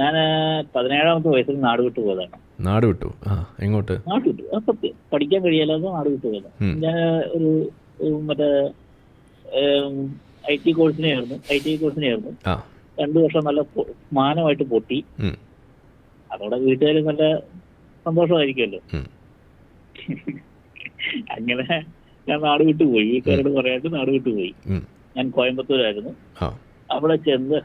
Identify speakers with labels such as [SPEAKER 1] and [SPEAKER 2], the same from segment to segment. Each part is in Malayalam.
[SPEAKER 1] ഞാൻ പതിനേഴാമത്തെ വയസ്സിൽ നാട് വിട്ടു പോയതാണ്.
[SPEAKER 2] നാട് വിട്ടു. ആ എങ്ങോട്ട്?
[SPEAKER 1] നാട് വിട്ടു. സത്യം. പഠിക്കാൻ കഴിയാതെ നാട് വിട്ടു പോയതാണ്. ഞാൻ ഒരു മറ്റേ ഐ ടി കോഴ്സിനെയായിരുന്നു. ഐ ടി കോഴ്സിനെയായിരുന്നു. രണ്ടു വർഷം നല്ല മാനമായിട്ട് പൊട്ടി. അതോടെ വീട്ടുകാർ നല്ല സന്തോഷമായിരിക്കുമല്ലോ. അങ്ങനെ ഞാൻ നാട് വിട്ടു പോയി. വീട്ടുകാരോട് പറയാണ്ട് നാട് വിട്ടു പോയി. ഞാൻ കോയമ്പത്തൂരായിരുന്നു. അവിടെ ചെന്ന്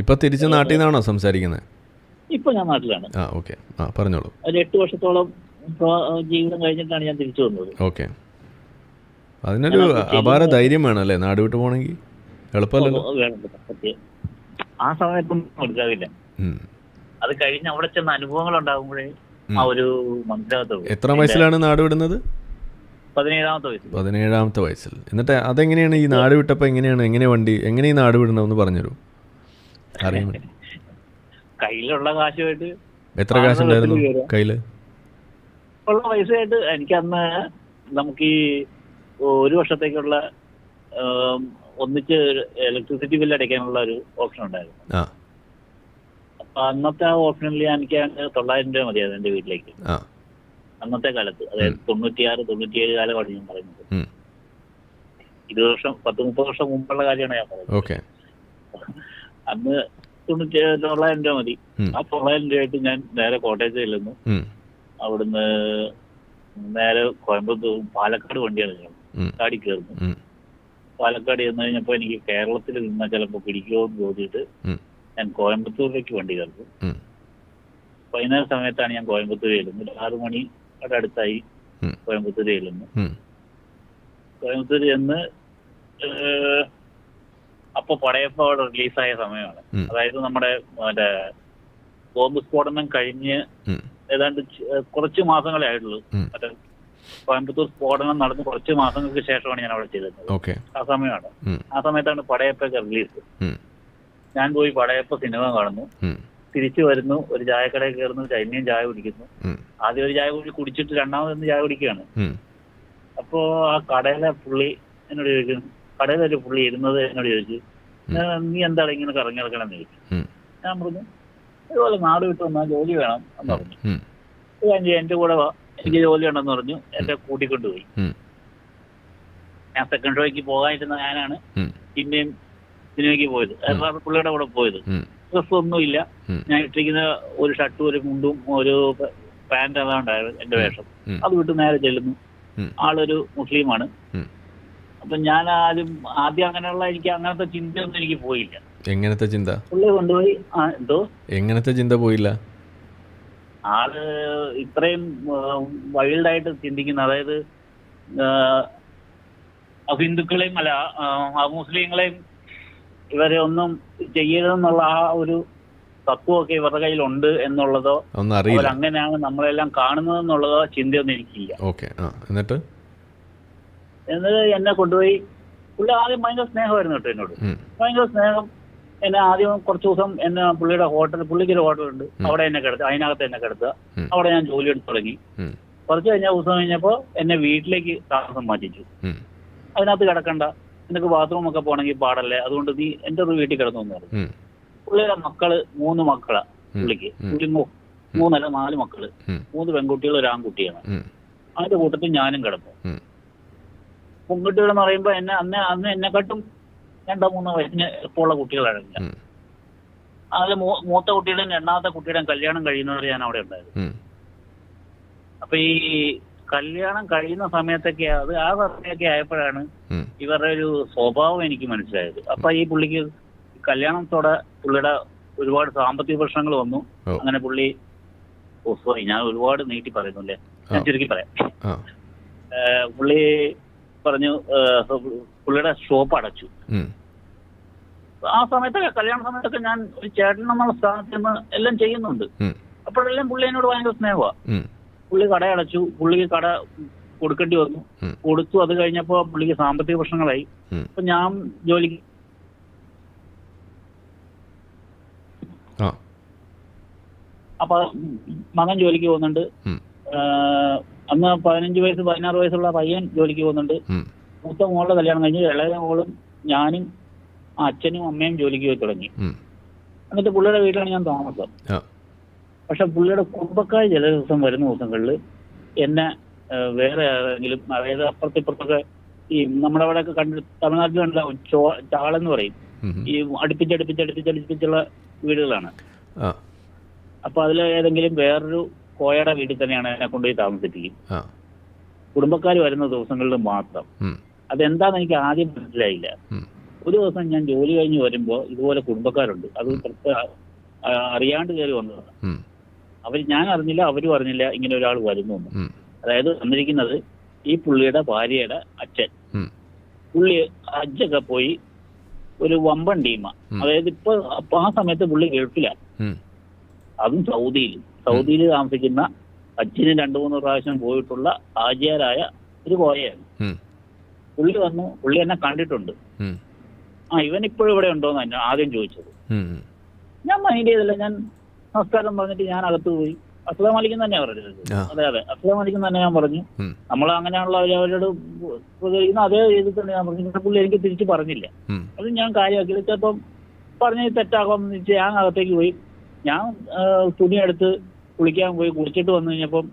[SPEAKER 2] ഇപ്പൊ തിരിച്ച് നാട്ടിൽ നിന്നാണോ സംസാരിക്കുന്നത്
[SPEAKER 1] ഇപ്പൊ ഞാൻ നാട്ടിലാണ്.
[SPEAKER 2] ആ ഓക്കെ. ആ പറഞ്ഞോളൂ.
[SPEAKER 1] ഒരു എട്ട് വർഷത്തോളം ജീവിതം കഴിഞ്ഞിട്ടാണ് ഞാൻ തിരിച്ചു വന്നത്.
[SPEAKER 2] ഓക്കെ. അതിനൊരു അപാര ധൈര്യം വേണം അല്ലേ നാട് വിട്ടു പോണെങ്കിൽ എളുപ്പമല്ലല്ലോ
[SPEAKER 1] ആ സമയത്തൊന്നും
[SPEAKER 2] കൊടുക്കാവില്ല.
[SPEAKER 1] അത് കഴിഞ്ഞ് അവിടെ ചെന്ന അനുഭവങ്ങൾ ഉണ്ടാകുമ്പോഴേ ആ ഒരു മനസ്സിലാകത്തുള്ളൂ.
[SPEAKER 2] എത്ര വയസ്സിലാണ് നാട് വിടുന്നത്?
[SPEAKER 1] പതിനേഴാമത്തെ വയസ്സിൽ.
[SPEAKER 2] പതിനേഴാമത്തെ വയസ്സിൽ. എന്നിട്ട് അതെങ്ങനെയാണ് ഈ നാട് വിട്ടപ്പോൾ എങ്ങനെയാണ്? എങ്ങനെ വണ്ടി എങ്ങനെ ഈ നാട് വിടണമെന്ന് പറഞ്ഞുതരൂ. അറിയാൻ.
[SPEAKER 1] കയ്യിലുള്ള കാശുമായിട്ട്
[SPEAKER 2] എത്ര കാശുണ്ടായിരുന്നു കയ്യിൽ?
[SPEAKER 1] ഉള്ള പൈസയായിട്ട് എനിക്ക് അന്ന് നമുക്ക് ഈ ഒരു വർഷത്തേക്കുള്ള ഒന്നിച്ച് ഇലക്ട്രിസിറ്റി ബില്ല് അടയ്ക്കാനുള്ള ഒരു ഓപ്ഷൻ ഉണ്ടായിരുന്നു. അപ്പൊ അന്നത്തെ ആ ഓപ്ഷനിൽ എനിക്ക് തൊള്ളായിരം രൂപ മതിയായിരുന്നു എന്റെ വീട്ടിലേക്ക്. അന്നത്തെ കാലത്ത് അതായത് തൊണ്ണൂറ്റിയാറ് തൊണ്ണൂറ്റിയേഴ് കാലമാണ് ഞാൻ പറയുന്നത്. ഇരുപത് വർഷം പത്ത് മുപ്പത് വർഷം മുമ്പുള്ള കാര്യമാണ് ഞാൻ പറയുന്നത്. അന്ന് തൊണ്ണൂറ്റി തൊള്ളായിരം രൂപ മതി. ആ തൊള്ളായിരം രൂപയായിട്ട് ഞാൻ നേരെ കോട്ടയത്ത് ചെല്ലുന്നു. അവിടുന്ന് നേരെ കോയമ്പത്തൂർ പാലക്കാട് വണ്ടിയാണ് ഞാൻ കാടി കയറുന്നു. പാലക്കാട് ചെന്ന് കഴിഞ്ഞപ്പോൾ എനിക്ക് കേരളത്തിൽ നിന്ന് ചിലപ്പോൾ പിടിക്കുമോ എന്ന് തോന്നിയിട്ട് ഞാൻ കോയമ്പത്തൂരിലേക്ക് വണ്ടി കയറുന്നു. വൈകുന്നേര സമയത്താണ് ഞാൻ കോയമ്പത്തൂർ ചെല്ലുന്നത്. ആറു മണിയുടെ അടുത്തായി. കോയമ്പത്തൂർ ചെല്ലുന്നു. കോയമ്പത്തൂർ ചെന്ന് അപ്പൊ പടയപ്പ അവിടെ റിലീസായ സമയമാണ്. അതായത് നമ്മുടെ മറ്റേ ബോംബ് സ്ഫോടനം കഴിഞ്ഞ്. ഏതാണ്ട് കുറച്ച് മാസങ്ങളെ ആയിട്ടുള്ളൂ. മറ്റേ കോയമ്പത്തൂർ സ്ഫോടനം നടന്ന് കുറച്ച് മാസങ്ങൾക്ക് ശേഷമാണ് ഞാൻ അവിടെ
[SPEAKER 2] ചെയ്തത്
[SPEAKER 1] ആ സമയമാണ്. ആ സമയത്താണ് പടയപ്പൊക്കെ റിലീസ്. ഞാൻ പോയി പടയപ്പ സിനിമ കാണുന്നു. തിരിച്ചു വരുന്നു. ഒരു ചായക്കടയിൽ കയറുന്നു. ചൈനയും ചായ കുടിക്കുന്നു. ആദ്യം ഒരു ചായ കുടി കുടിച്ചിട്ട് രണ്ടാമതൊന്ന് ചായ കുടിക്കുകയാണ്. അപ്പോ ആ കടയിലെ പുള്ളി എന്നോട് ചോദിക്കുന്നു കടയിലൊരു പുള്ളി ഇരുന്നത് എന്നോട് ചോദിച്ചു. "ഞാൻ- നീ എന്താണ് ഇങ്ങനെ കറങ്ങി നടക്കണമെന്ന് ചോദിച്ചു ഞാൻ പറഞ്ഞു ഇതുപോലെ നാട് വിട്ട് വന്നാൽ ജോലി വേണം എന്ന് പറഞ്ഞു. ഞാൻ എന്റെ കൂടെ വാ എനിക്ക് ജോലി ഉണ്ടെന്ന് പറഞ്ഞു എന്നെ കൂട്ടിക്കൊണ്ടുപോയി. ഞാൻ സെക്കൻഡ് ഷോയ്ക്ക് പോകാനിരുന്ന ഞാനാണ്. പിന്നെയും സിനിമയ്ക്ക് പോയത്. പുള്ളിയുടെ കൂടെ പോയത്. ഡ്രസ് ഒന്നുമില്ല. ഞാൻ ഇട്ടിരിക്കുന്ന ഒരു ഷർട്ടും ഒരു മുണ്ടും ഒരു പാന്റ് അതാണ്ടായിരുന്നു എന്റെ വേഷം. അത് വിട്ട് നേരെ ചെല്ലുന്നു. ആളൊരു മുസ്ലിമാണ്. അപ്പൊ ഞാൻ ആദ്യം ആദ്യം അങ്ങനെയുള്ള എനിക്ക് അങ്ങനത്തെ ചിന്തയൊന്നും എനിക്ക് പോയില്ല.
[SPEAKER 2] എങ്ങനത്തെ ചിന്ത?
[SPEAKER 1] പുള്ളി കൊണ്ടുപോയി ആ, എന്തോ?
[SPEAKER 2] എങ്ങനത്തെ ചിന്ത പോയില്ല?
[SPEAKER 1] ആൾ ഇത്രയും വൈൽഡായിട്ട് ചിന്തിക്കുന്ന അതായത് ആ, ഹിന്ദുക്കളെയും അല്ല ആ, ആ മുസ്ലിങ്ങളെയും ഇവരെ ഒന്നും ചെയ്യരുതെന്നുള്ള ആ ഒരു തത്വമൊക്കെ ഇവരുടെ കയ്യിലുണ്ട് എന്നുള്ളതോ
[SPEAKER 2] ഒന്നും അറിയില്ല.
[SPEAKER 1] അവരങ്ങനെയാണ് നമ്മളെല്ലാം കാണുന്നത് എന്നുള്ളതോ ചിന്തയൊന്നും എനിക്കില്ല.
[SPEAKER 2] ഓക്കെ ആ എന്നിട്ട്?
[SPEAKER 1] എന്നിട്ട് എന്നെ കൊണ്ടുപോയി. പുള്ളി ആദ്യം ഭയങ്കര സ്നേഹമായിരുന്നു കേട്ടോ എന്നോട്. ഭയങ്കര സ്നേഹം. എന്നെ ആദ്യം കുറച്ച് ദിവസം എന്നെ പുള്ളിയുടെ ഹോട്ടൽ പുള്ളിക്ക് ഒരു ഹോട്ടലുണ്ട് അവിടെ എന്നെ കിടത്തുക അതിനകത്ത് എന്നെ കിടത്തുക. അവിടെ ഞാൻ ജോലി എടുത്ത് തുടങ്ങി. കുറച്ച് കഴിഞ്ഞ ദിവസം കഴിഞ്ഞപ്പോൾ എന്നെ വീട്ടിലേക്ക് താമസം മാറ്റിച്ചു. അതിനകത്ത് കിടക്കണ്ട. നിനക്ക് ബാത്റൂം ഒക്കെ പോകണമെങ്കിൽ പാടല്ലേ? അതുകൊണ്ട് നീ എന്റെ ഒരു വീട്ടിൽ കിടന്നു എന്ന് പറഞ്ഞു. പുള്ളിയുടെ മക്കൾ മൂന്ന് മക്കളാ. പുള്ളിക്ക്.
[SPEAKER 2] കുരുങ്ങോ
[SPEAKER 1] പുള്ളി മൂന്നല്ല നാല്
[SPEAKER 2] മക്കൾ.
[SPEAKER 1] മൂന്ന് പെൺകുട്ടികൾ ഒരു ആൺകുട്ടിയാണ്. അതിന്റെ കൂട്ടത്തിൽ ഞാനും കിടന്നു. പെൺകുട്ടികൾ എന്ന് പറയുമ്പോൾ എന്നെ അന്ന് അന്ന് എന്നെക്കാട്ടും രണ്ടോ മൂന്നോ വയസ്സിന് എളുപ്പമുള്ള കുട്ടികളാണ്
[SPEAKER 2] ഞാൻ
[SPEAKER 1] അതിൽ മൂത്ത കുട്ടിയുടെയും രണ്ടാമത്തെ കുട്ടിയുടെയും കല്യാണം കഴിയുന്നവരെ ഞാൻ അവിടെ ഉണ്ടായിരുന്നു. അപ്പൊ ഈ കല്യാണം കഴിയുന്ന സമയത്തൊക്കെ അത് ആ സമയമൊക്കെ ആയപ്പോഴാണ്. ഇവരുടെ ഒരു സ്വഭാവം എനിക്ക് മനസ്സിലായത്. അപ്പൊ ഈ പുള്ളിക്ക് കല്യാണത്തോടെ പുള്ളിയുടെ ഒരുപാട് സാമ്പത്തിക പ്രശ്നങ്ങൾ വന്നു. അങ്ങനെ പുള്ളി ഓ സോറി ഞാൻ ഒരുപാട് നീട്ടി പറയുന്നു അല്ലേ? ഞാൻ ചുരുക്കി പറയാം. പുള്ളി പറഞ്ഞു പുള്ളിയുടെ ഷോപ്പ് അടച്ചു. ആ സമയത്തൊക്കെ കല്യാണ സമയത്തൊക്കെ ഞാൻ ഒരു ചേട്ടൻ എന്നുള്ള സ്ഥാനത്ത് നിന്ന് എല്ലാം ചെയ്യുന്നുണ്ട്. അപ്പോഴെല്ലാം പുള്ളി എന്നോട് ഭയങ്കര സ്നേഹമാണ്
[SPEAKER 2] ഉം.
[SPEAKER 1] പുള്ളി കട അടച്ചു പുള്ളിക്ക് കട കൊടുക്കേണ്ടി വന്നു. കൊടുത്തു അത് കഴിഞ്ഞപ്പോ പുള്ളിക്ക് സാമ്പത്തിക പ്രശ്നങ്ങളായി. അപ്പൊ ഞാൻ ജോലിക്ക് അപ്പൊ മകൻ ജോലിക്ക് പോകുന്നുണ്ട്. അന്ന് പതിനഞ്ച് വയസ്സ് പതിനാറ് വയസ്സുള്ള പയ്യൻ ജോലിക്ക് പോകുന്നുണ്ട്. മൂത്ത മോളുടെ കല്യാണം കഴിഞ്ഞ് ഇളയ മോളും ഞാനും അച്ഛനും അമ്മയും ജോലിക്ക് പോയി തുടങ്ങി. എന്നിട്ട് പുള്ളിയുടെ വീട്ടിലാണ് ഞാൻ താമസം. പക്ഷെ പുള്ളിയുടെ കുടുംബക്കാർ ചില ദിവസം വരുന്ന ദിവസങ്ങളിൽ എന്നെ വേറെ ആരെങ്കിലും അതായത് അപ്പുറത്തിപ്പുറത്തൊക്കെ ഈ നമ്മുടെ അവിടെയൊക്കെ കണ്ട് തമിഴ്നാട്ടിൽ തമിഴ്നാട്ടിലുണ്ടാവും ചോ ചാളെന്ന് പറയും.
[SPEAKER 2] ഈ അടുപ്പിച്ച്
[SPEAKER 1] ഈ അടുപ്പിച്ച് അടുപ്പിച്ചുള്ള വീടുകളാണ്. അപ്പൊ അതിൽ ഏതെങ്കിലും വേറൊരു കോയയുടെ വീട്ടിൽ തന്നെയാണ് എന്നെ കൊണ്ടുപോയി താമസിപ്പിക്കും. കുടുംബക്കാർ വരുന്ന ദിവസങ്ങളിൽ മാത്രം. അതെന്താന്ന് എനിക്ക് ആദ്യം മനസ്സിലായില്ല. ഒരു ദിവസം ഞാൻ ജോലി കഴിഞ്ഞ് വരുമ്പോൾ ഇതുപോലെ കുടുംബക്കാരുണ്ട്. അത് അറിയാണ്ട് കയറി വന്നതാണ്
[SPEAKER 2] അവർ
[SPEAKER 1] അവർ ഞാൻ അറിഞ്ഞില്ല അവരും അറിഞ്ഞില്ല ഇങ്ങനെ ഒരാൾ വരുന്നു അതായത് വന്നിരിക്കുന്നത് ഈ പുള്ളിയുടെ ഭാര്യയുടെ അച്ഛൻ. പുള്ളി അജ്ജൊക്കെ പോയി ഒരു വമ്പൻ ടീമ. അതായത് ഇപ്പൊ അപ്പൊ ആ സമയത്ത് പുള്ളി ഗൾഫിലാണ് അതും സൗദിയിൽ സൗദിയിൽ താമസിക്കുന്ന അച്ഛന് രണ്ടു മൂന്ന് പ്രാവശ്യം പോയിട്ടുള്ള ആചാരായ ഒരു കോയയാണ്. പുള്ളി വന്നു പുള്ളി എന്നെ കണ്ടിട്ടുണ്ട്. ആ ഇവൻ ഇപ്പോഴും ഇവിടെ ഉണ്ടോന്ന് എന്നെ ആദ്യം ചോദിച്ചത്. ഞാൻ മൈൻഡ് ചെയ്തില്ല ഞാൻ നമസ്കാരം പറഞ്ഞിട്ട് ഞാൻ അകത്ത് പോയി. അസ്ലാം വലിക്കും തന്നെ പറഞ്ഞത്. അതെ അതെ. അസ്ലാം വലിക്കും തന്നെ ഞാൻ പറഞ്ഞു. നമ്മൾ അവർ അവരോട് പ്രതികരിക്കുന്ന അതേ രീതിയിൽ തന്നെ ഞാൻ പറഞ്ഞു. പുള്ളി എനിക്ക് തിരിച്ചു പറഞ്ഞില്ല. അത് ഞാൻ കാര്യമാക്കി ചിലപ്പം പറഞ്ഞ് തെറ്റാകാമെന്ന് വെച്ച് ഞാൻ അകത്തേക്ക് പോയി. ഞാൻ തുണിയെടുത്ത് കുളിക്കാൻ പോയി കുളിച്ചിട്ട് വന്നു കഴിഞ്ഞപ്പം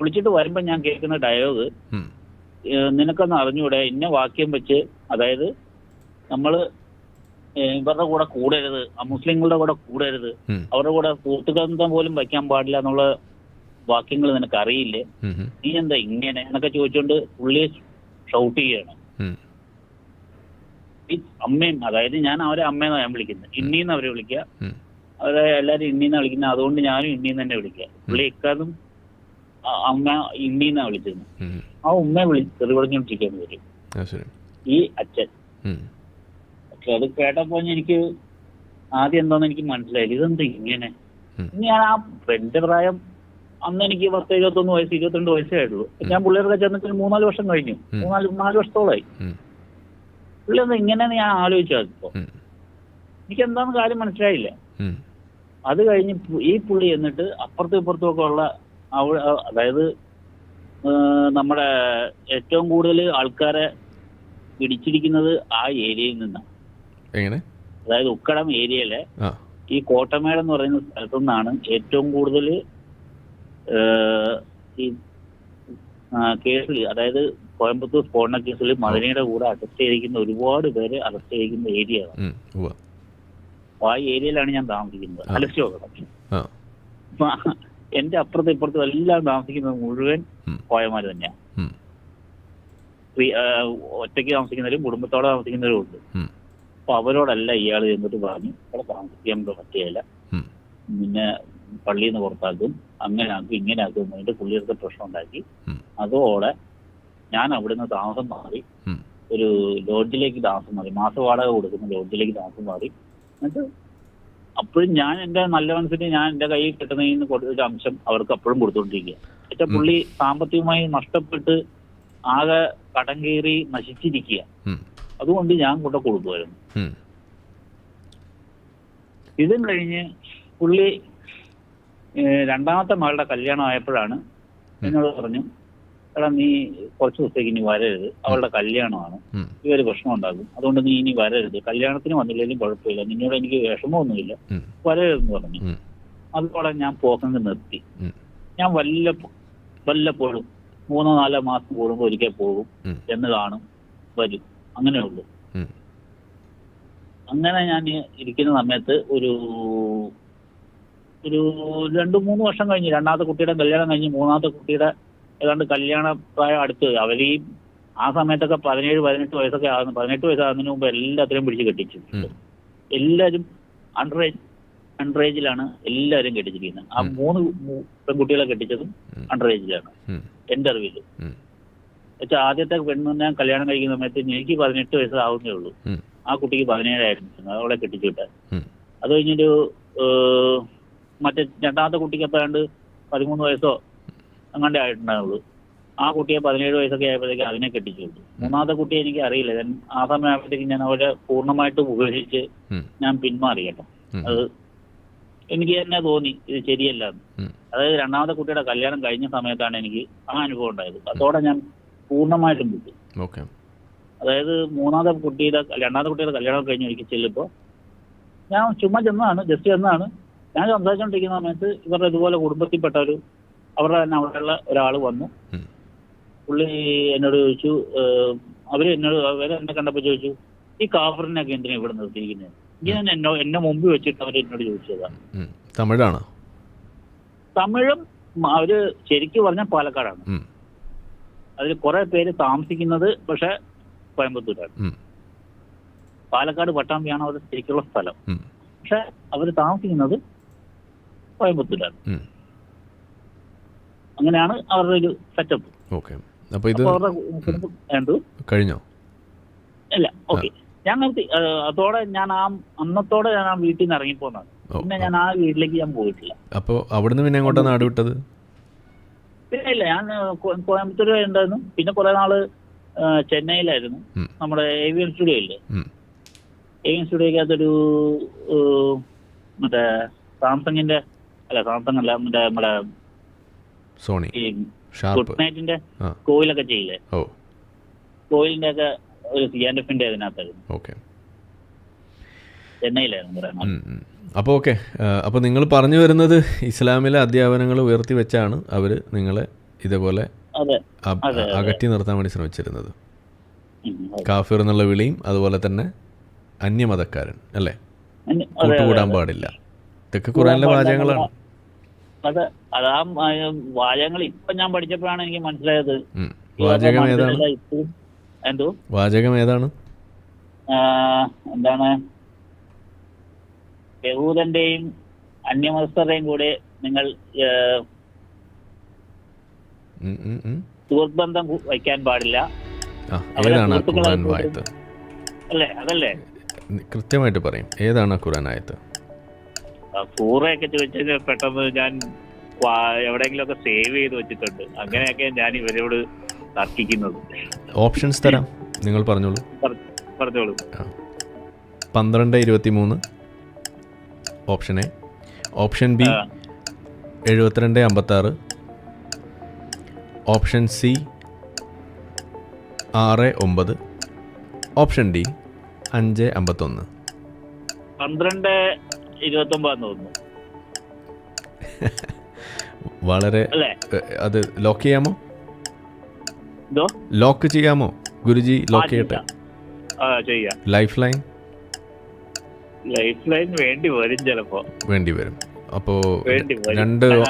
[SPEAKER 1] കുളിച്ചിട്ട് വരുമ്പോൾ ഞാൻ കേൾക്കുന്ന ഡയലോഗ് നിനക്കൊന്ന് അറിഞ്ഞൂടെ? ഇന്ന വാക്യം വെച്ച് അതായത് നമ്മൾ ഇവരുടെ കൂടെ കൂടരുത് ആ മുസ്ലിങ്ങളുടെ കൂടെ കൂടരുത് അവരുടെ കൂടെ കൂട്ടുകന്ധം പോലും വയ്ക്കാൻ പാടില്ല എന്നുള്ള വാക്യങ്ങൾ നിനക്ക് അറിയില്ലേ? നീ എന്താ ഇങ്ങനെ? എന്നൊക്കെ ചോദിച്ചുകൊണ്ട് പുള്ളിയെ ഷൗട്ട് ചെയ്യാണ്. അമ്മയും അതായത് ഞാൻ അവരെ അമ്മയെന്നാണ് ഞാൻ വിളിക്കുന്നത്. ഇന്നീന്ന് അവരെ വിളിക്കുക. അവരെ എല്ലാരും ഇന്ത്യന്നാ വിളിക്കുന്നത് അതുകൊണ്ട് ഞാനും ഇന്നീന്ന് തന്നെ വിളിക്കുക പുള്ളി ഇക്കാതും അമ്മ ഇന്ത്യന്നാ
[SPEAKER 2] വിളിച്ചിരുന്നു.
[SPEAKER 1] ആ ഉമ്മയെ വിളി തെറിപറഞ്ഞോണ്ടിരിക്കാൻ വരും ഈ അച്ഛൻ. പക്ഷെ അത് കേട്ടപ്പോ എനിക്ക് ആദ്യം എന്താന്ന് എനിക്ക് മനസ്സിലായില്ല. ഇതെന്ത് ഇങ്ങനെ? ഞാൻ ആ എന്റെ പ്രായം അന്ന് എനിക്ക് പത്ത് ഇരുപത്തൊന്ന് വയസ്സ് ഇരുപത്തിരണ്ട് വയസ്സേ ആയിട്ടുള്ളൂ ഞാൻ പിള്ളേർക്ക് ചെന്നിട്ട് മൂന്നാൽ വർഷം കഴിഞ്ഞു. മൂന്നാൽ നാല്
[SPEAKER 2] വർഷത്തോളായി.
[SPEAKER 1] പുള്ളി എന്താ ഇങ്ങനെയാണ് ഞാൻ ആലോചിച്ചത് ഇപ്പൊ. എനിക്ക് എന്താന്ന് കാര്യം മനസ്സിലായില്ല. അത് കഴിഞ്ഞ് ഈ പുള്ളി എന്നിട്ട് അപ്പുറത്തും ഇപ്പുറത്തും ഒക്കെ ഉള്ള അവിടെ അതായത് നമ്മുടെ ഏറ്റവും കൂടുതൽ ആൾക്കാരെ പിടിച്ചിരിക്കുന്നത് ആ ഏരിയയിൽ നിന്നാണ്.
[SPEAKER 2] എങ്ങനെ?
[SPEAKER 1] അതായത് ഉക്കടം ഏരിയയിലെ ഈ കോട്ടമേട് എന്ന് പറയുന്ന സ്ഥലത്തു നിന്നാണ് ഏറ്റവും കൂടുതൽ ഈ കേസിൽ അതായത് കോയമ്പത്തൂർ സ്ഫോടന കേസിൽ മദനയുടെ കൂടെ അറസ്റ്റ് ചെയ്തിരിക്കുന്ന ഒരുപാട് പേര് അറസ്റ്റ് ചെയ്തിരിക്കുന്ന ഏരിയ അപ്പൊ ആ ഏരിയയിലാണ് ഞാൻ താമസിക്കുന്നത്. അപ്പൊ എന്റെ അപ്പുറത്തും ഇപ്പുറത്തും എല്ലാം താമസിക്കുന്നത് മുഴുവൻ കോയമാര് തന്നെയാണ് ഒറ്റയ്ക്ക് താമസിക്കുന്നവരും കുടുംബത്തോടെ താമസിക്കുന്നവരും ഉണ്ട്. അപ്പൊ അവരോടല്ല ഇയാൾ എന്നിട്ട് പറഞ്ഞു ഇവിടെ താമസിക്കാൻ പറ്റിയല്ല പിന്നെ പള്ളിയിൽ നിന്ന് പുറത്താക്കും അങ്ങനെ ആക്കും ഇങ്ങനെ ആക്കും എന്നിട്ട് പുള്ളിയെടുത്ത് പ്രശ്നം ഉണ്ടാക്കി അതോടെ ഞാൻ അവിടുന്ന് താമസം മാറി ഒരു ലോഡ്ജിലേക്ക് താമസം മാറി. മാസവാടക കൊടുക്കുന്ന ലോഡ്ജിലേക്ക് താമസം മാറി. എന്നിട്ട് അപ്പോഴും ഞാൻ എന്റെ നല്ല മനസ്സിന് ഞാൻ എന്റെ കയ്യിൽ കിട്ടുന്നതിൽ നിന്ന് കൊടുത്തൊരു അംശം അവർക്ക് അപ്പോഴും കൊടുത്തുകൊണ്ടിരിക്കുക. പക്ഷെ പുള്ളി സാമ്പത്തികമായി നഷ്ടപ്പെട്ട് ആകെ കടം കയറി നശിച്ചിരിക്കുക. അതുകൊണ്ട് ഞാൻ കൂടെ കൊടുക്കുമായിരുന്നു. ഇതും കഴിഞ്ഞ് പുള്ളി രണ്ടാമത്തെ മകളുടെ കല്യാണം ആയപ്പോഴാണ് എന്നോട് പറഞ്ഞു എടാ നീ കുറച്ച് ദിവസത്തേക്ക് ഇനി വരരുത്. അവളുടെ കല്യാണമാണ്. ഇവർ പ്രശ്നം ഉണ്ടാകും അതുകൊണ്ട് നീ ഇനി വരരുത്. കല്യാണത്തിന് വന്നില്ലെങ്കിലും കുഴപ്പമില്ല. നിന്നോട് എനിക്ക് വിഷമമൊന്നുമില്ല. വരരുതെന്ന് പറഞ്ഞു.
[SPEAKER 2] അതുപോലെ
[SPEAKER 1] അതോടെ ഞാൻ പോക്കങ്ങ് നിർത്തി. ഞാൻ വല്ല വല്ലപ്പോഴും മൂന്നോ നാലോ മാസം കൂടുമ്പോൾ ഒരിക്കൽ പോകും എന്ന് കാണും. വരും. അങ്ങനെ ഉള്ളൂ. അങ്ങനെ ഞാൻ ഇരിക്കുന്ന സമയത്ത് ഒരു ഒരു രണ്ടു മൂന്ന് വർഷം കഴിഞ്ഞ് രണ്ടാമത്തെ കുട്ടിയുടെ കല്യാണം കഴിഞ്ഞ് മൂന്നാമത്തെ കുട്ടിയുടെ ഏതാണ്ട് കല്യാണ പ്രായം അടുത്ത്. അവർ ഈ ആ സമയത്തൊക്കെ പതിനേഴ് പതിനെട്ട് വയസ്സൊക്കെ ആകുന്നു പതിനെട്ട് വയസ്സാകുന്നതിന് മുമ്പ് എല്ലാത്തിനും പിടിച്ച് കെട്ടിച്ചു. എല്ലാവരും അണ്ടർ ഏജ് അണ്ടർ ഏജിലാണ് എല്ലാവരും കെട്ടിച്ചിരിക്കുന്നത്. ആ മൂന്ന് പെൺകുട്ടികളെ കെട്ടിച്ചതും. അണ്ടർ ഏജിലാണ് എന്റെ അറിവിൽ വെച്ചാൽ ആദ്യത്തെ പെണ്ണിനെ കല്യാണം കഴിക്കുന്ന സമയത്ത് എനിക്ക് പതിനെട്ട് വയസ്സാവുന്നേ ഉള്ളൂ. ആ കുട്ടിക്ക് പതിനേഴായിരുന്നു. അവളെ കെട്ടിച്ചു വിട്ടെ
[SPEAKER 2] ഉം,
[SPEAKER 1] അത് കഴിഞ്ഞൊരു മറ്റേ രണ്ടാമത്തെ കുട്ടിക്ക് എപ്പോഴാണ്ട് പതിമൂന്ന് വയസ്സോ അങ്ങാണ്ടേ ആയിട്ടുണ്ടാവുള്ളൂ. ആ കുട്ടിയെ പതിനേഴ് വയസ്സൊക്കെ ആയപ്പോഴത്തേക്ക് അതിനെ കെട്ടിച്ചു കൊടുത്തു മൂന്നാമത്തെ കുട്ടിയെ എനിക്ക് അറിയില്ല. ഞാൻ ആ സമയം ആയപ്പോഴത്തേക്ക് ഞാൻ അവരെ പൂർണമായിട്ട് ഉപേക്ഷിച്ച് ഞാൻ പിന്മാറി കേട്ടോ. അത് എനിക്ക് തന്നെ തോന്നി ഇത് ശരിയല്ല അതായത് രണ്ടാമത്തെ കുട്ടിയുടെ കല്യാണം കഴിഞ്ഞ സമയത്താണ് എനിക്ക് ആ അനുഭവം ഉണ്ടായത്. അതോടെ ഞാൻ പൂർണമായിട്ടും വിട്ടു. അതായത് മൂന്നാമത്തെ കുട്ടിയുടെ രണ്ടാമത്തെ കുട്ടിയുടെ കല്യാണം കഴിഞ്ഞ് എനിക്ക് ചെല്ലുമ്പോൾ ഞാൻ ചുമ്മാ ചെന്നതാണ് ജസ്റ്റ് ചെന്നതാണ്. ഞാൻ സംസാരിച്ചുകൊണ്ടിരിക്കുന്ന സമയത്ത് ഇവരുടെ ഇതുപോലെ കുടുംബത്തിൽപ്പെട്ട ഒരു അവരുടെ തന്നെ അവിടെയുള്ള ഒരാൾ വന്നു. പുള്ളി എന്നോട് ചോദിച്ചു അവർ അവർ എന്നോട് അവരെ എന്നെ കണ്ടപ്പോൾ ചോദിച്ചു ഈ കാഫറിനൊക്കെ എന്തിനാ ഇവിടെ നിർത്തിയിരിക്കുന്നത് ഇങ്ങനെ എന്നെ എന്നെ മുമ്പിൽ വെച്ചിട്ട് അവർ എന്നോട് ചോദിച്ചതാണ്
[SPEAKER 2] തമിഴാണ്?
[SPEAKER 1] തമിഴും അവർ ശരിക്കും പറഞ്ഞ പാലക്കാടാണ്. അതിൽ കുറെ പേര് താമസിക്കുന്നത് പക്ഷെ കോയമ്പത്തൂരാണ്. പാലക്കാട് പട്ടാമ്പിയാണ് അവരുടെ ശരിക്കുള്ള സ്ഥലം. പക്ഷെ അവർ താമസിക്കുന്നത് കോയമ്പത്തൂരാണ്. അങ്ങനെയാണ് അവരുടെ ഒരു സെറ്റപ്പ്
[SPEAKER 2] ഓക്കെ ഇത് കഴിഞ്ഞോ?
[SPEAKER 1] ഇല്ല. ഓക്കെ ഞാൻ നിർത്തി അതോടെ ഞാൻ ആ അന്നത്തോടെ ഞാൻ ആ വീട്ടിൽ നിന്ന് ഇറങ്ങിപ്പോന്നാണ്
[SPEAKER 2] പോന്നത്
[SPEAKER 1] പിന്നെ ഞാൻ ആ വീട്ടിലേക്ക് ഞാൻ പോയിട്ടില്ല.
[SPEAKER 2] അപ്പോൾ അവിടുന്ന് പിന്നെ എങ്ങോട്ടാണ് നാട് വിട്ടത്?
[SPEAKER 1] പിന്നെ ഇല്ല ഞാൻ കോയമ്പത്തൂര് കോയമ്പത്തൂർ ഉണ്ടായിരുന്നു. പിന്നെ കുറെ നാൾ ചെന്നൈയിലായിരുന്നു. നമ്മുടെ ഏവിയൻ സ്റ്റുഡിയോ ഇല്ലേ. ഏവിയൻ സ്റ്റുഡിയോക്കകത്തൊരു മറ്റേ സാംസങ്ങിന്റെ അല്ല സാംസങ് അല്ല മറ്റേ നമ്മുടെ
[SPEAKER 2] സോണി. ഷാർപ്പ്.
[SPEAKER 1] നൈറ്റിന്റെ കോയിലൊക്കെ ചെയ്യില്ലേ?
[SPEAKER 2] ഓ.
[SPEAKER 1] കോയിലിന്റെ ഒക്കെ ഒരു സി ആൻഡ് എഫിന്റെ
[SPEAKER 2] ഓക്കെ.
[SPEAKER 1] ചെന്നൈയിലായിരുന്നു
[SPEAKER 2] അപ്പോൾ ഓക്കെ. അപ്പോൾ നിങ്ങൾ പറഞ്ഞു വരുന്നത് ഇസ്ലാമിലെ അധ്യാപനങ്ങൾ ഉയർത്തി വെച്ചാണ് അവർ നിങ്ങളെ ഇതേപോലെ. അകറ്റി നിർത്താൻ വേണ്ടി ശ്രമിച്ചിരുന്നത്. കാഫിർ എന്നുള്ള വിളിയും അതുപോലെ തന്നെ അന്യമതക്കാരൻ അല്ലേ? കൂട്ടുകൂടാൻ പാടില്ല. ഇതൊക്കെ ഖുറാനിലെ വാചകങ്ങളാണ്.
[SPEAKER 1] അതെ അതാ വാചകങ്ങൾ ഇപ്പൊ ഞാൻ പഠിച്ചപ്പോഴാണ് എനിക്ക് മനസ്സിലായത്.
[SPEAKER 2] വാചകം ഏതാണ്?
[SPEAKER 1] എന്തോ?
[SPEAKER 2] വാചകം ഏതാണ്?
[SPEAKER 1] എന്താണ്? യഹൂദന്റെയും അന്യമതസ്ഥരുടെയും കൂടെ നിങ്ങൾ. സുഹൃത്ബന്ധം വയ്ക്കാൻ പാടില്ല.
[SPEAKER 2] ഏതാണ്. വായത്ത്
[SPEAKER 1] അല്ലേ അതല്ലേ?
[SPEAKER 2] കൃത്യമായിട്ട് പറയും. ഏതാണ് ഖുറാൻ ആയത്ത്?
[SPEAKER 1] ആ, സൂറയൊക്കെ ചോദിച്ചാൽ പെട്ടെന്ന് ഞാൻ എവിടെയെങ്കിലുമൊക്കെ സേവ് ചെയ്ത് വെച്ചിട്ടുണ്ട്. അങ്ങനെയൊക്കെ ഞാൻ ഇവരോട് തർക്കിക്കുന്നത്.
[SPEAKER 2] ഓപ്ഷൻസ് തരാം. നിങ്ങൾ പറഞ്ഞോളൂ.
[SPEAKER 1] പറഞ്ഞോളൂ.
[SPEAKER 2] പന്ത്രണ്ട് ഇരുപത്തി മൂന്ന് ഓപ്ഷൻ എ ഓപ്ഷൻ ബി എഴുപത്തിരണ്ട് അമ്പത്താറ്. ഓപ്ഷൻ സി ആറ് ഒമ്പത്. ഓപ്ഷൻ ഡി അഞ്ച് അമ്പത്തൊന്ന്.
[SPEAKER 1] പന്ത്രണ്ട് ഇരുപത്തി ഒമ്പതാന്ന് തോന്നുന്നു.
[SPEAKER 2] വളരെ അത് ലോക്ക് ചെയ്യാമോ? ലോക്ക് ചെയ്യാമോ? ഗുരുജി ലോക്ക് ചെയ്യട്ടെ. ലൈഫ് ലൈൻ
[SPEAKER 1] ലൈഫ് ലൈൻ വേണ്ടി വരും ചിലപ്പോ.
[SPEAKER 2] വേണ്ടി വരും. അപ്പോൾ രണ്ട്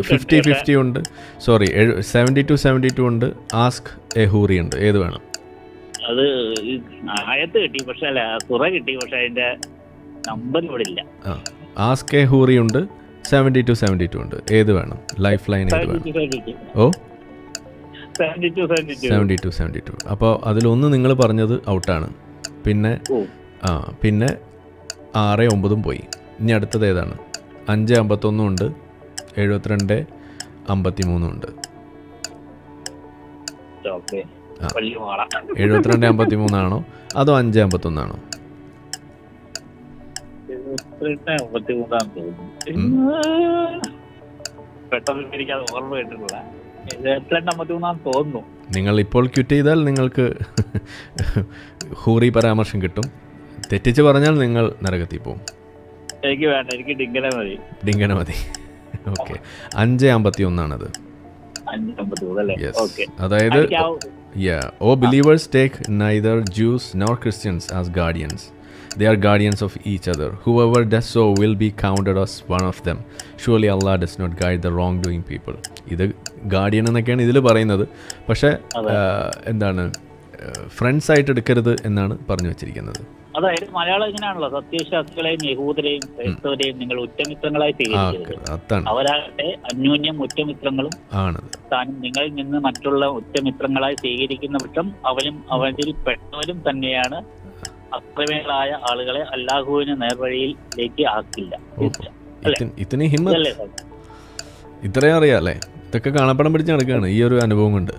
[SPEAKER 2] ഫിഫ്റ്റി ഫിഫ്റ്റി ഉണ്ട്. Sorry seventy two seventy two ഉണ്ട്. ആസ്ക് എ ഹൂറി ഉണ്ട്. ഏത് വേണം?
[SPEAKER 1] അത് ആയത്ത് കിട്ടി പക്ഷെ അല്ല കുറെ കിട്ടി പക്ഷെ അതിന്റെ നമ്പർ ഇവിടെ ഇല്ല.
[SPEAKER 2] ആസ്ക് ഹൂറി ഉണ്ട് സെവന്റി ടു സെവന്റി ടു ഉണ്ട്. ഏത് വേണം? ലൈഫ് ലൈൻ ഏത് വേണം? ഓ?
[SPEAKER 1] സെവന്റി ടു സെവന്റി ടു
[SPEAKER 2] അപ്പോൾ അതിലൊന്ന് നിങ്ങൾ പറഞ്ഞത് ഔട്ടാണ് പിന്നെ ആ പിന്നെ ആറ് ഒമ്പതും പോയി. ഇനി അടുത്തത് ഏതാണ്? അഞ്ച് അമ്പത്തൊന്നും ഉണ്ട് എഴുപത്തിരണ്ട് അമ്പത്തി മൂന്നും ഉണ്ട് എഴുപത്തിരണ്ട് അമ്പത്തി മൂന്നാണോ അതോ അഞ്ച് അമ്പത്തൊന്നാണോ?
[SPEAKER 1] മൂന്നാന്ന് തോന്നുന്നു. പെട്ടെന്ന് എനിക്കത് ഓർമ്മ കിട്ടുന്നില്ല. എഴുപത്തിരണ്ട് അമ്പത്തി തോന്നുന്നു?
[SPEAKER 2] നിങ്ങൾ ഇപ്പോൾ ക്വിറ്റ് ചെയ്താൽ നിങ്ങൾക്ക് ഹൂറി പരാമർശം കിട്ടും. തെറ്റിച്ച് പറഞ്ഞാൽ നിങ്ങൾ നരകത്തിൽ പോകും.
[SPEAKER 1] എനിക്ക് വേണ്ട എനിക്ക് ഡിങ്കനെ മതി.
[SPEAKER 2] ഡിങ്കന മതി. ഓക്കെ. അഞ്ച് അമ്പത്തി ഒന്നാണത് അതായത് O believers take neither Jews nor Christians as guardians. They are guardians of each other. Whoever does so will be counted as one of them. Surely does not guide the wrongdoing people ഇത് ഗാർഡിയൻ എന്നൊക്കെയാണ് ഇതിൽ പറയുന്നത്. പക്ഷേ എന്താണ് ഫ്രണ്ട്സ് ആയിട്ട് എടുക്കരുത് എന്നാണ് പറഞ്ഞു വെച്ചിരിക്കുന്നത്.
[SPEAKER 1] അതായത് മലയാളം ഇങ്ങനെയാണല്ലോ. സത്യവിശ്വാസികളെയും യഹൂദരെയും ക്രൈസ്തവരെയും നിങ്ങൾ ഉറ്റമിത്രങ്ങളായി സ്വീകരിക്കരുത്. അവരാകട്ടെ അന്യോന്യം ഉറ്റമിത്രങ്ങളും
[SPEAKER 2] ആണത്.
[SPEAKER 1] നിങ്ങളിൽ നിന്ന് മറ്റുള്ള ഉറ്റമിത്രങ്ങളായി സ്വീകരിക്കുന്ന പക്ഷം അവനും അവനിൽ പെട്ടവരും തന്നെയാണ് അക്രമികളായ ആളുകളെ അല്ലാഹുവിന് നേർവഴിയിലേക്ക് ആക്കില്ല.
[SPEAKER 2] ഇത്തിനി ഹിമ്മ ഇത്രയും അറിയാല്ലേ ഇതൊക്കെ കാണപ്പടം പിടിച്ച് നടക്കുകയാണ് ഈ ഒരു അനുഭവം കൊണ്ട്.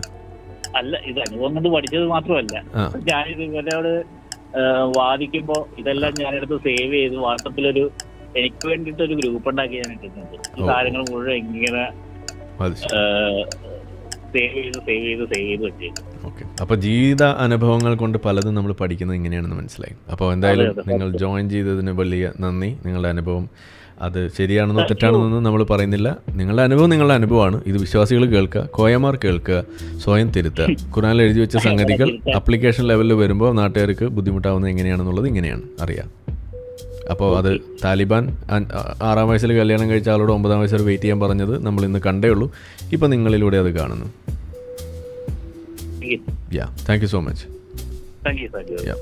[SPEAKER 1] അല്ല ഇത് അനുഭവം കൊണ്ട് പഠിച്ചത് മാത്രമല്ല.
[SPEAKER 2] ഞാൻ
[SPEAKER 1] ഞാനിത് ഇവരോട് വാദിക്കുമ്പോ ഇതെല്ലാം ഞാനെടുത്ത് സേവ് ചെയ്ത് വാട്സപ്പിലൊരു എനിക്ക് വേണ്ടിട്ട് ഒരു ഗ്രൂപ്പ് ഉണ്ടാക്കി ഞാൻ ഇട്ടിട്ടുണ്ട്. ഈ കാര്യങ്ങൾ മുഴുവൻ ഇങ്ങനെ സേവ് ചെയ്ത് സേവ് ചെയ്ത് സേവ് ചെയ്ത് വെച്ചേക്കും
[SPEAKER 2] ഓക്കെ. അപ്പോൾ ജീവിത അനുഭവങ്ങൾ കൊണ്ട് പലതും നമ്മൾ പഠിക്കുന്നത് ഇങ്ങനെയാണെന്ന് മനസ്സിലായി. അപ്പോൾ എന്തായാലും. നിങ്ങൾ ജോയിൻ ചെയ്തതിന് വലിയ നന്ദി. നിങ്ങളുടെ അനുഭവം അത് ശരിയാണെന്നോ തെറ്റാണെന്നൊന്നും നമ്മൾ പറയുന്നില്ല. നിങ്ങളുടെ അനുഭവം നിങ്ങളുടെ അനുഭവമാണ്. ഇത് വിശ്വാസികൾ കേൾക്കുക കോയമാർ കേൾക്കുക സ്വയം തിരുത്തുക. ഖുറാനിൽ എഴുതി വെച്ച സംഗതികൾ അപ്ലിക്കേഷൻ ലെവലിൽ വരുമ്പോൾ നാട്ടുകാർക്ക് ബുദ്ധിമുട്ടാവുന്ന എങ്ങനെയാണെന്നുള്ളത് ഇങ്ങനെയാണ് അറിയാം. അപ്പോൾ അത് താലിബാൻ ആറാം വയസ്സിൽ കല്യാണം കഴിച്ച ആളോട് ഒമ്പതാം വയസ്സിൽ വെയിറ്റ് ചെയ്യാൻ പറഞ്ഞത് നമ്മൾ ഇന്ന് കണ്ടേ ഉള്ളൂ. ഇപ്പോൾ നിങ്ങളിലൂടെ അത് കാണുന്നു. Yeah. Thank you
[SPEAKER 1] so much. Thank you.
[SPEAKER 2] Yeah.